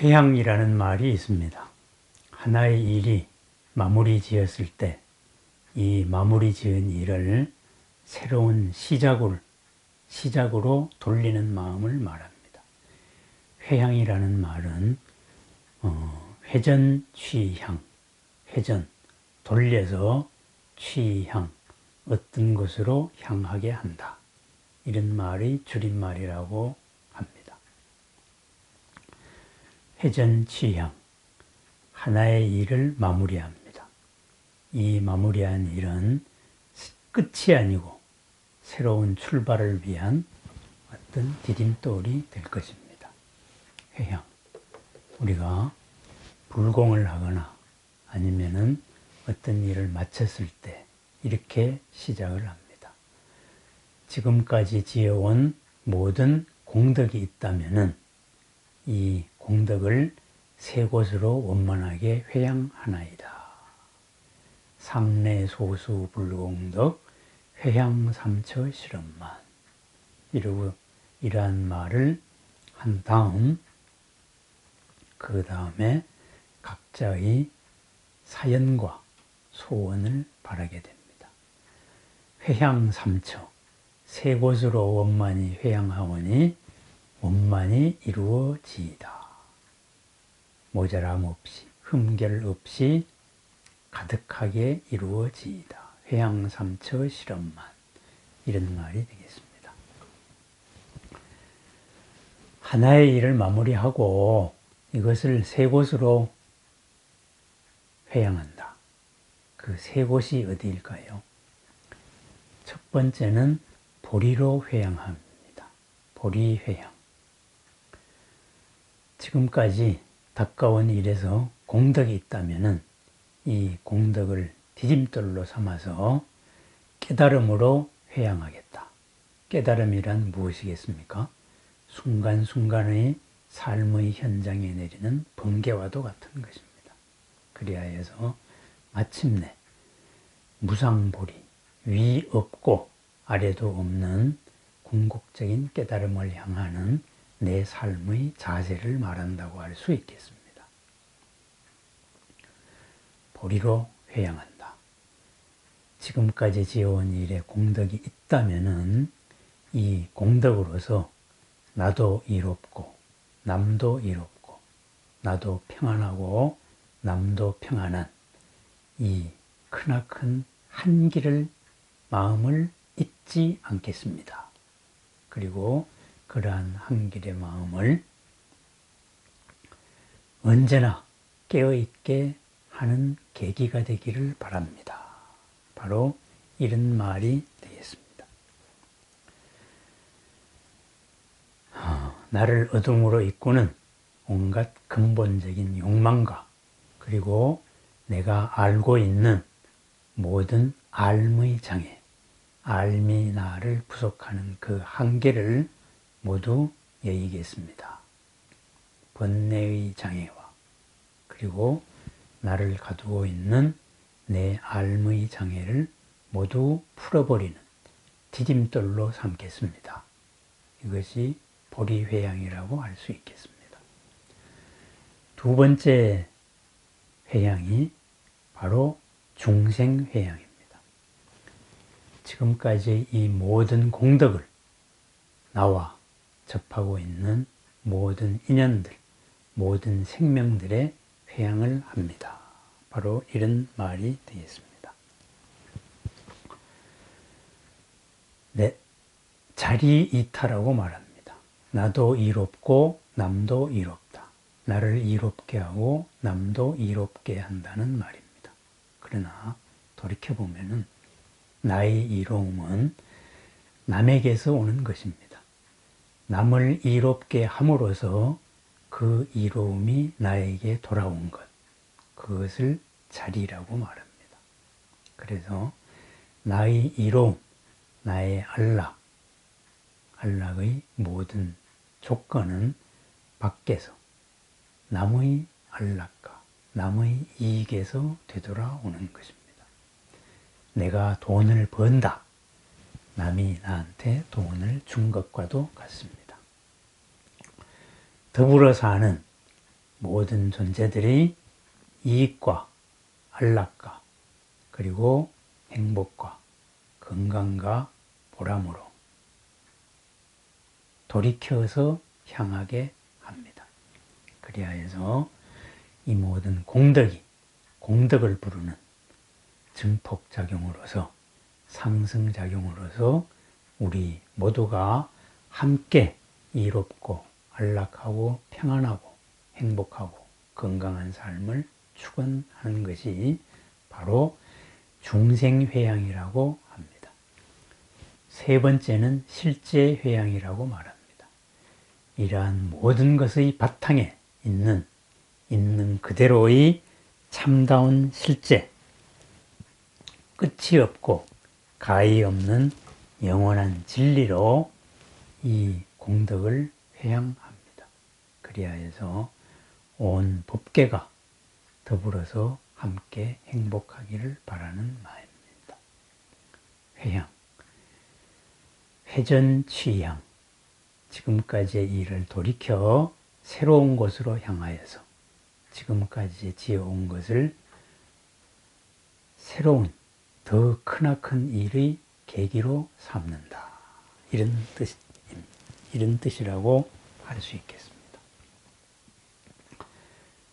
회향이라는 말이 있습니다. 하나의 일이 마무리 지었을 때 이 마무리 지은 일을 새로운 시작으로, 시작으로 돌리는 마음을 말합니다. 회향이라는 말은 어, 회전 취향, 회전, 돌려서 취향, 어떤 곳으로 향하게 한다. 이런 말이 줄임말이라고 합니다. 회전 취향, 하나의 일을 마무리합니다. 이 마무리한 일은 끝이 아니고 새로운 출발을 위한 어떤 디딤돌이 될 것입니다. 회향. 우리가 불공을 하거나 아니면은 어떤 일을 마쳤을 때 이렇게 시작을 합니다. 지금까지 지어온 모든 공덕이 있다면은 이 공덕을 세 곳으로 원만하게 회양하나이다. 삼내 소수 불공덕 회향삼처 실험만 이러고 이러한 말을 한 다음 그 다음에 각자의 사연과 소원을 바라게 됩니다. 회향삼처 세 곳으로 원만히 회향하오니 원만히 이루어지이다. 모자람 없이 흠결 없이 가득하게 이루어지이다. 회양삼처 실험만 이런 말이 되겠습니다. 하나의 일을 마무리하고 이것을 세 곳으로 회양한다. 그 세 곳이 어디일까요? 첫 번째는 보리로 회양합니다. 보리 회양. 지금까지 가까운 일에서 공덕이 있다면은 이 공덕을 디딤돌로 삼아서 깨달음으로 회양하겠다. 깨달음이란 무엇이겠습니까? 순간순간의 삶의 현장에 내리는 번개와도 같은 것입니다. 그리하여서 마침내 무상보리, 위 없고 아래도 없는 궁극적인 깨달음을 향하는 내 삶의 자세를 말한다고 할 수 있겠습니다. 보리로 회양한다. 지금까지 지어온 일에 공덕이 있다면이 공덕으로서 나도 이롭고 남도 이롭고 나도 평안하고 남도 평안한 이 크나큰 한길을 마음을 잊지 않겠습니다. 그리고 그러한 한 길의 마음을 언제나 깨어있게 하는 계기가 되기를 바랍니다. 바로 이런 말이 되겠습니다. 어, 나를 어둠으로 이끄는 온갖 근본적인 욕망과 그리고 내가 알고 있는 모든 알의 장애, 알미 나를 부속하는 그 한계를 모두 여의겠습니다. 번뇌의 장애와 그리고 나를 가두고 있는 내 알의 장애를 모두 풀어버리는 디딤돌로 삼겠습니다. 이것이 보리회양이라고 할 수 있겠습니다. 두 번째 회양이 바로 중생회양입니다. 지금까지 이 모든 공덕을 나와 접하고 있는 모든 인연들, 모든 생명들의 회양을 합니다. 바로 이런 말이 되겠습니다. 네, 자리 이타라고 말합니다. 나도 이롭고 남도 이롭다. 나를 이롭게 하고 남도 이롭게 한다는 말입니다. 그러나 돌이켜보면 나의 이로움은 남에게서 오는 것입니다. 남을 이롭게 함으로써 그 이로움이 나에게 돌아온 것, 그것을 자리라고 말합니다. 그래서 나의 이로움, 나의 안락, 안락의 모든 조건은 밖에서 남의 안락과 남의 이익에서 되돌아오는 것입니다. 내가 돈을 번다. 남이 나한테 돈을 준 것과도 같습니다. 더불어 사는 모든 존재들이 이익과 안락과 그리고 행복과 건강과 보람으로 돌이켜서 향하게 합니다. 그리하여서 이 모든 공덕이 공덕을 부르는 증폭작용으로서 상승작용으로서 우리 모두가 함께 이롭고 안락하고 평안하고 행복하고 건강한 삶을 축원하는 것이 바로 중생회양이라고 합니다. 세 번째는 실제회양이라고 말합니다. 이러한 모든 것의 바탕에 있는 있는 그대로의 참다운 실제, 끝이 없고 가히 없는 영원한 진리로 이 공덕을 회양합니다. 그리하여서 온 법계가 더불어서 함께 행복하기를 바라는 마음입니다. 회향, 회전 취향, 지금까지의 일을 돌이켜 새로운 곳으로 향하여서 지금까지 지어온 것을 새로운 더 크나큰 일의 계기로 삼는다. 이런 뜻, 이런 뜻이라고 할 수 있겠습니다.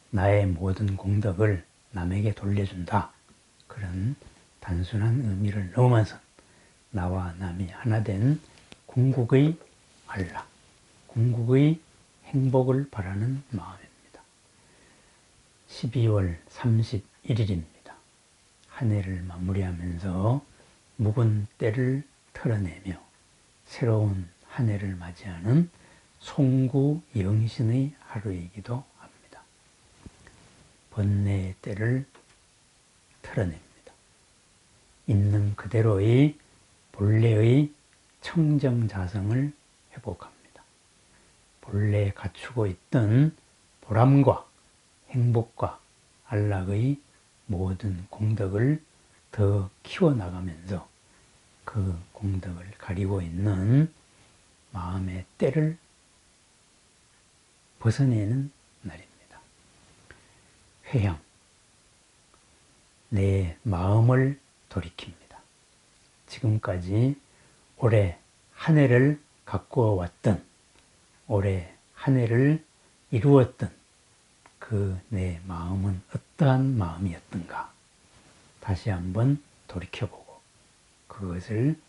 나의 모든 공덕을 남에게 돌려준다. 그런 단순한 의미를 넘어서 나와 남이 하나 된 궁극의 알라, 궁극의 행복을 바라는 마음입니다. 12월 31일입니다. 한 해를 마무리하면서 묵은 때를 털어내며 새로운 한 해를 맞이하는 송구 영신의 하루이기도 번뇌의 때를 털어냅니다. 있는 그대로의 본래의 청정자성을 회복합니다. 본래 갖추고 있던 보람과 행복과 안락의 모든 공덕을 더 키워나가면서 그 공덕을 가리고 있는 마음의 때를 벗어내는. 회향. 내 마음을 돌이킵니다. 지금까지 올해 한 해를 가꾸어 왔던, 올해 한 해를 이루었던 그 내 마음은 어떠한 마음이었던가 다시 한번 돌이켜보고 그것을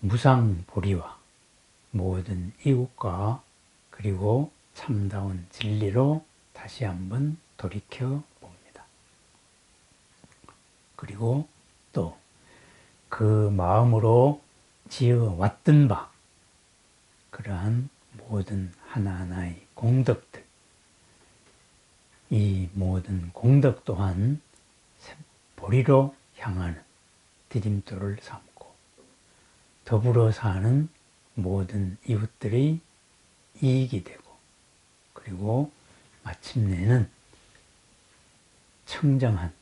무상보리와 모든 이웃과 그리고 참다운 진리로 다시 한번 돌이켜 봅니다. 그리고 또 그 마음으로 지어 왔던 바 그러한 모든 하나하나의 공덕들 이 모든 공덕 또한 보리로 향하는 디딤돌을 삼고 더불어 사는 모든 이웃들의 이익이 되고 그리고 마침내는 청정한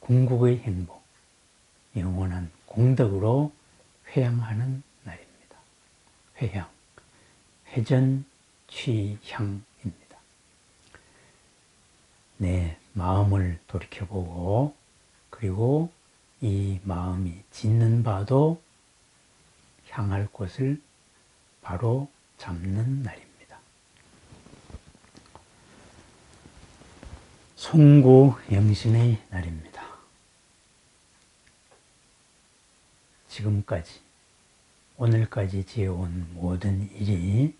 궁극의 행복, 영원한 공덕으로 회양하는 날입니다. 회향, 회전, 취향입니다. 내 마음을 돌이켜보고 그리고 이 마음이 짓는 바도 향할 곳을 바로 잡는 날입니다. 송구 영신의 날입니다. 지금까지 오늘까지 지어온 모든 일이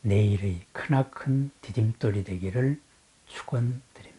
내일의 크나큰 디딤돌이 되기를 축원드립니다.